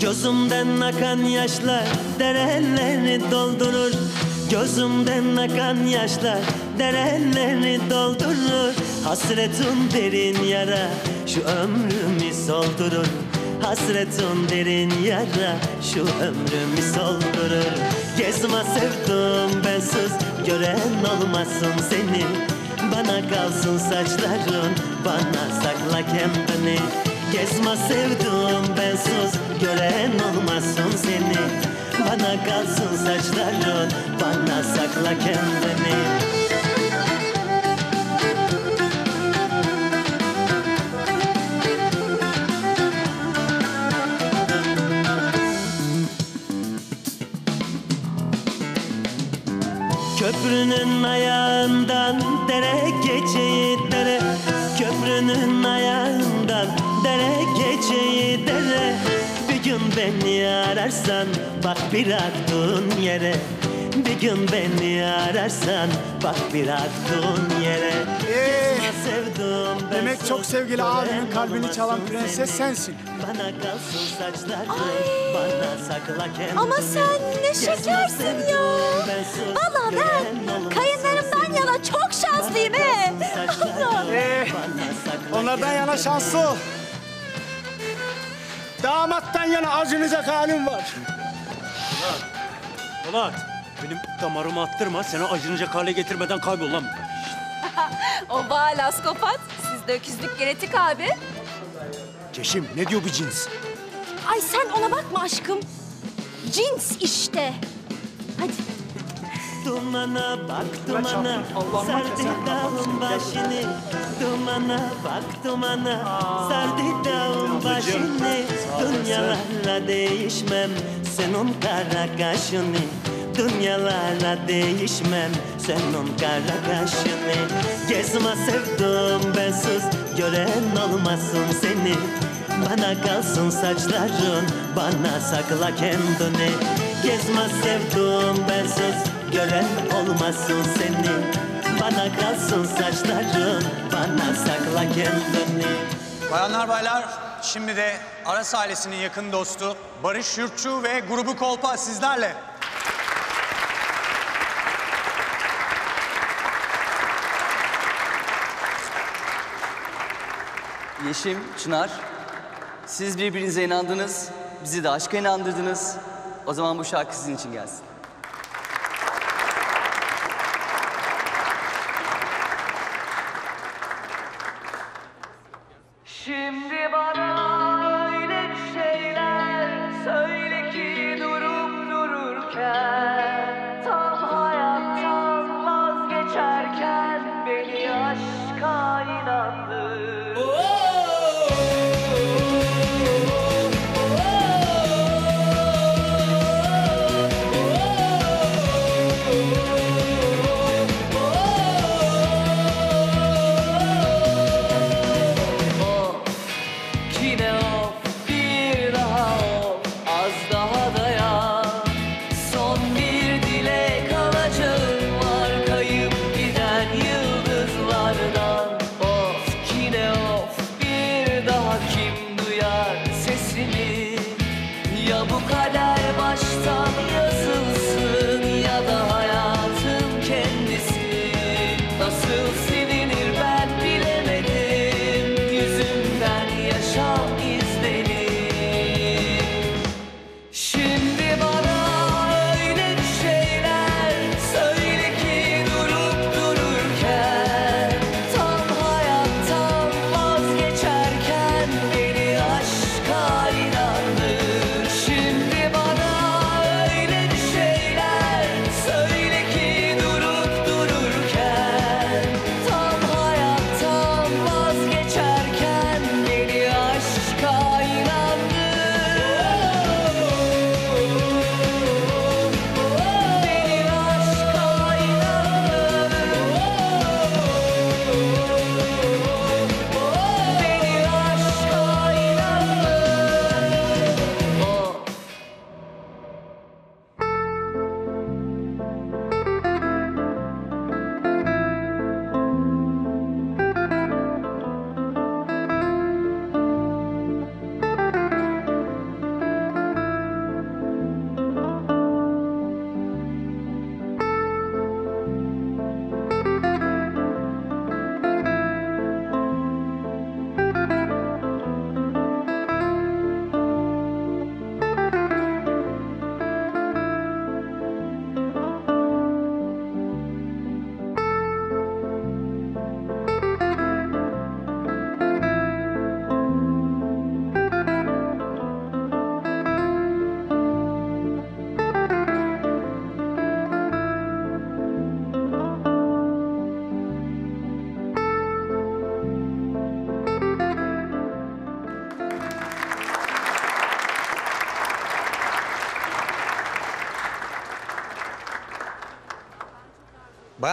Gözümden akan yaşlar dereleri doldurur. Gözümden akan yaşlar dereleri doldurur. Hasretin derin yara şu ömrümü soldurur. Hasretin derin yara şu ömrümü soldurur. Gezme sevdim bensiz gören olmasın seni Bana kalsın saçların. Bana sakla kendini. Gezme sevdim bensiz gören olmasın seni. Bana kalsın saçların bana sakla kendini. Köprünün ayağından dere geçeyi dere Köprünün ayağından dere geçeyi dere. Bir gün beni ararsan bak bir aklın yere. Bir gün beni ararsan bak bir aklın yere. Ee, sevdim demek çok sevgili abimin kalbini çalan prenses sensin. Bana kalsın saçların bana sakla kendini. Ama sen ne şekersin ya. Valla ben yana he. Allah. Ee, onlardan yana şanslı ol. Damattan yana acınacak halim var. Polat, benim damarımı attırma. Seni acınacak hale getirmeden kaybol lan. O balaskopat. Sizde öküzlük genetik abi. Ceşim, ne diyor bu cins? Ay sen ona bakma aşkım. Cins işte. Dumana bak dumana sardı dağın başını. Dumana bak dumana sardı dağın başını. Dünyalarla değişmem. Senin kara kaşını. Dünyalarla değişmem. Senin kara kaşını. Gezme sevdim bensiz. Gören olmasın seni. Bana kalsın saçların, bana sakla kendini. Gezme sevdim bensiz, gören olmasın seni Bana kalsın saçların, bana sakla kendini Bayanlar baylar, şimdi de Aras ailesinin yakın dostu Barış Yurtçu ve grubu Kolpa sizlerle. Yeşim, Çınar, siz birbirinize inandınız, bizi de aşka inandırdınız. O zaman bu şarkı sizin için gelsin. Şimdi bana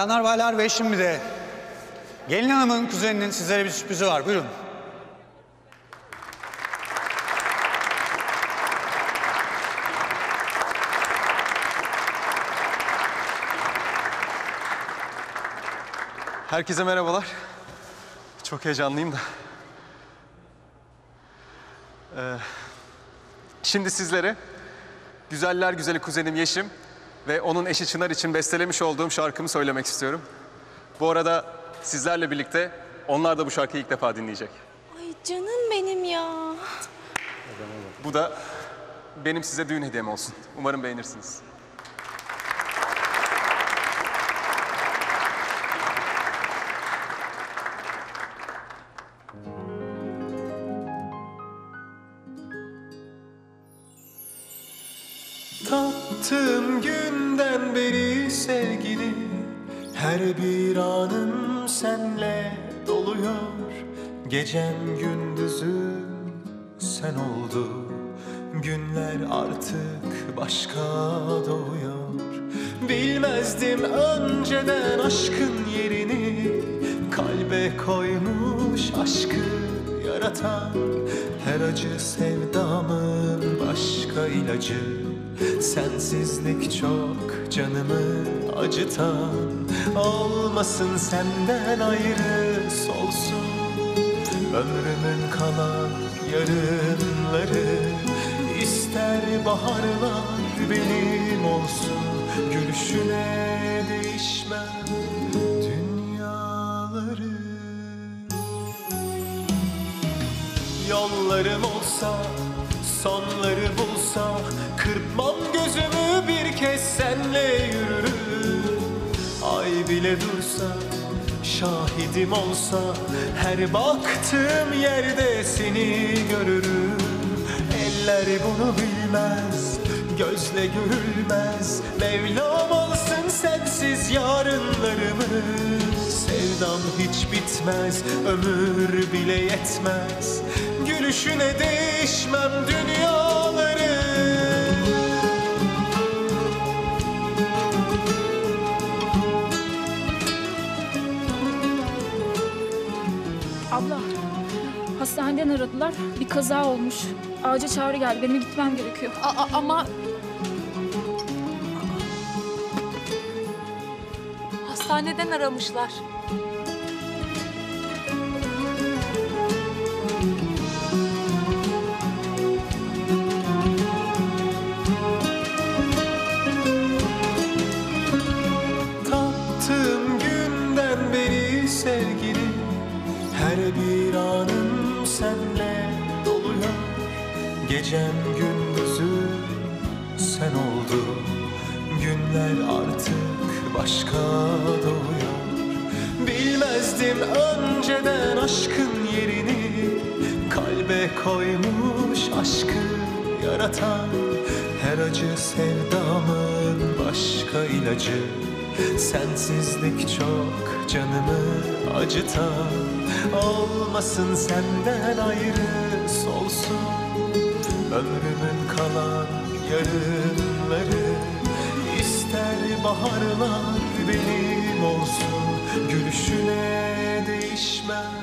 Bayanlar baylar ve şimdi de gelin hanımın kuzeninin sizlere bir sürprizi var. Buyurun. Herkese merhabalar. Çok heyecanlıyım da. Ee, şimdi sizlere Güzeller Güzeli kuzenim Yeşim ve onun eşi Çınar için bestelemiş olduğum şarkımı söylemek istiyorum. Bu arada sizlerle birlikte onlar da bu şarkıyı ilk defa dinleyecek. Ay canım benim ya. Bu da benim size düğün hediyem olsun. Umarım beğenirsiniz. Tattığım günden beri sevgini Her bir anım senle doluyor. Gecem gündüzüm sen oldu Günler artık başka doğuyor. Bilmezdim önceden aşkın yerini Kalbe koymuş aşkı yaratan. Her acı sevdamın başka ilacı Sensizlik çok canımı acıtan Olmasın senden ayrı solsun. Ömrümün kalan yarınları ister baharlar benim olsun. Gülüşüne değişmem dünyaları. Yollarım olsa, sonları bulsa Kırpmam gözümü bir kez senle yürürüm. Ay bile dursa, şahidim olsa Her baktığım yerde seni görürüm. Eller bunu bilmez, gözle görülmez. Mevlam alsın sensiz yarınlarımı Sevdam hiç bitmez, ömür bile yetmez. Gülüşüne değişmem dünyaları hastaneden aradılar. Bir kaza olmuş. Acil çağrı geldi. Benim gitmem gerekiyor. Aa, ama... Hastaneden aramışlar. Gecem gündüzüm sen oldu. Günler artık başka doğuyor Bilmezdim önceden aşkın yerini. Kalbe koymuş aşkı yaratan. Her acı sevdamın başka ilacı. Sensizlik çok canımı acıtan. Olmasın senden ayrı solsun Ömrümün kalan yarınları ister baharlar benim olsun Gülüşüne değişmem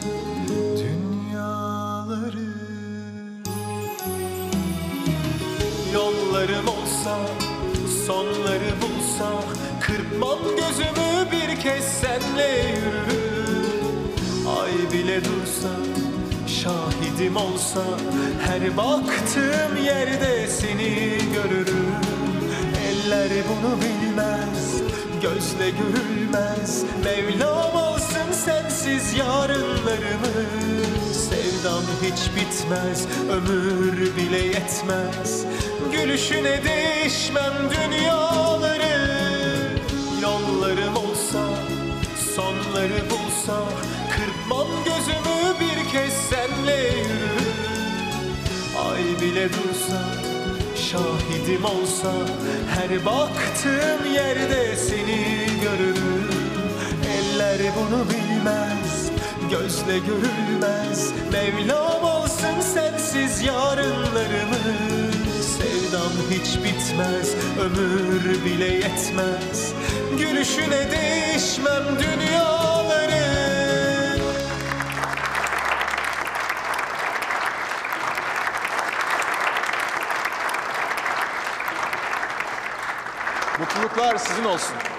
dünyaları. Yollarım olsa, sonları bulsa Kırpmam gözümü bir kez senle yürürüm. Ay bile dursa, şahidim olsa Her baktığım yerde seni görürüm. Eller bunu bilmez, gözle görülmez. Mevlam alsın sensiz yarınlarımı Sevdam hiç bitmez, ömür bile yetmez. Gülüşüne değişmem dünyaları. Yollarım olsa, sonları bulsa Kırpmam gözümü kez senle yürürüm Ay bile dursa, şahidim olsa Her baktığım yerde seni görürüm. Eller bunu bilmez, gözle görülmez. Mevlam olsun sensiz yarınlarımız. Sevdam hiç bitmez, ömür bile yetmez. Gülüşüne değişmem dünyaları Mutluluklar sizin olsun.